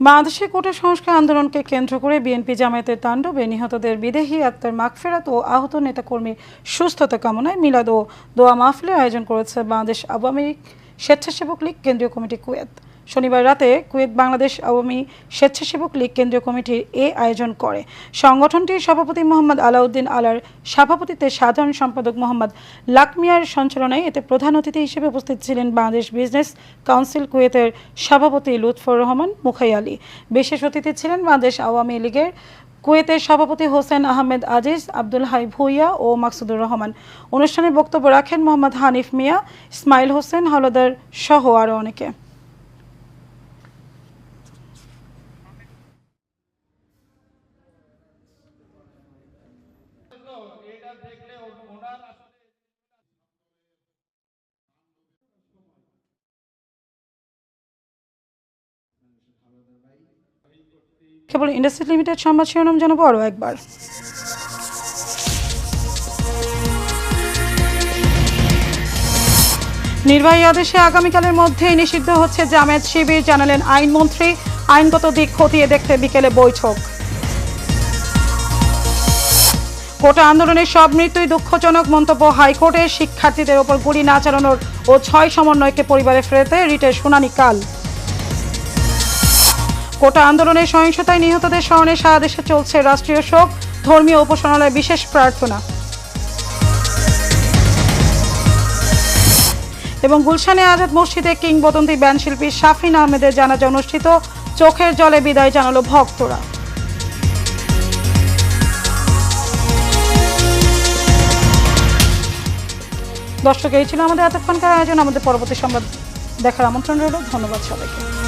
বাংলাদেশে কোটা সংস্কার আন্দোলনকে কেন্দ্র করে বিএনপি জামায়াতের তাণ্ডবে নিহতদের বিদেহী আত্মার মাগফেরাত ও আহত নেতাকর্মীর সুস্থতা কামনায় মিলাদ ও দোয়া মাহফিলের আয়োজন করেছে বাংলাদেশ আওয়ামী লীগ স্বেচ্ছাসেবক লীগ, কেন্দ্রীয় কমিটি কুয়েত। শনিবার রাতে কুয়েত বাংলাদেশ আওয়ামী স্বেচ্ছাসেবক লীগ কেন্দ্রীয় কমিটির এ আয়োজন করে। সংগঠনটির সভাপতি মোহাম্মদ আলাউদ্দিন আলার সভাপতিত্বে সাধারণ সম্পাদক মোহাম্মদ লাকমিয়ার সঞ্চালনায় এতে প্রধান অতিথি হিসেবে উপস্থিত ছিলেন বাংলাদেশ বিজনেস কাউন্সিল কুয়েতের সভাপতি লুৎফর রহমান, মুখাই আলী। বিশেষ অতিথি ছিলেন বাংলাদেশ আওয়ামী লীগের কুয়েতের সভাপতি হোসেন আহমেদ আজিজ, আব্দুল হাই ভুইয়া ও মাকসুদুর রহমান। অনুষ্ঠানে বক্তব্য রাখেন মোহাম্মদ হানিফ মিয়া, ইসমাইল হোসেন হলদার সহ আরও অনেকে। কেবল ইন্ডাস্ট্রি লিমিটেড সংবাদ শিরোনাম জানাব আরও একবার। নির্বাহী আদেশে আগামীকালের মধ্যেই নিষিদ্ধ হচ্ছে জামায়াত শিবির, জানালেন আইনমন্ত্রী। আইনগত দিক খতিয়ে দেখতে বিকেলে বৈঠক। কোটা আন্দোলনের সব মৃত্যুই দুঃখজনক মন্তব্য হাইকোর্টের শিক্ষার্থীদের ওপর গুলি না চালানোর ও ছয় সমন্বয়কে পরিবারে ফেরাতে রিটের শুনানি কাল। কোটা আন্দোলনের সহিংসতায় নিহতদের স্মরণে সারা দেশে চলছে রাষ্ট্রীয় শোক, ধর্মীয় উপাসনালয়ে বিশেষ প্রার্থনা। এবং গুলশানে আজাদ মসজিদে কিংবদন্তি ব্যান্ড শিল্পী শাফিন আহমেদের জানাজা অনুষ্ঠিত, চোখের জলে বিদায় জানালো ভক্তরা। দর্শক এই ছিল আমাদের এতক্ষণকার আয়োজন। আমাদের পরবর্তী সংবাদ দেখার আমন্ত্রণ রইল। ধন্যবাদ সবাইকে।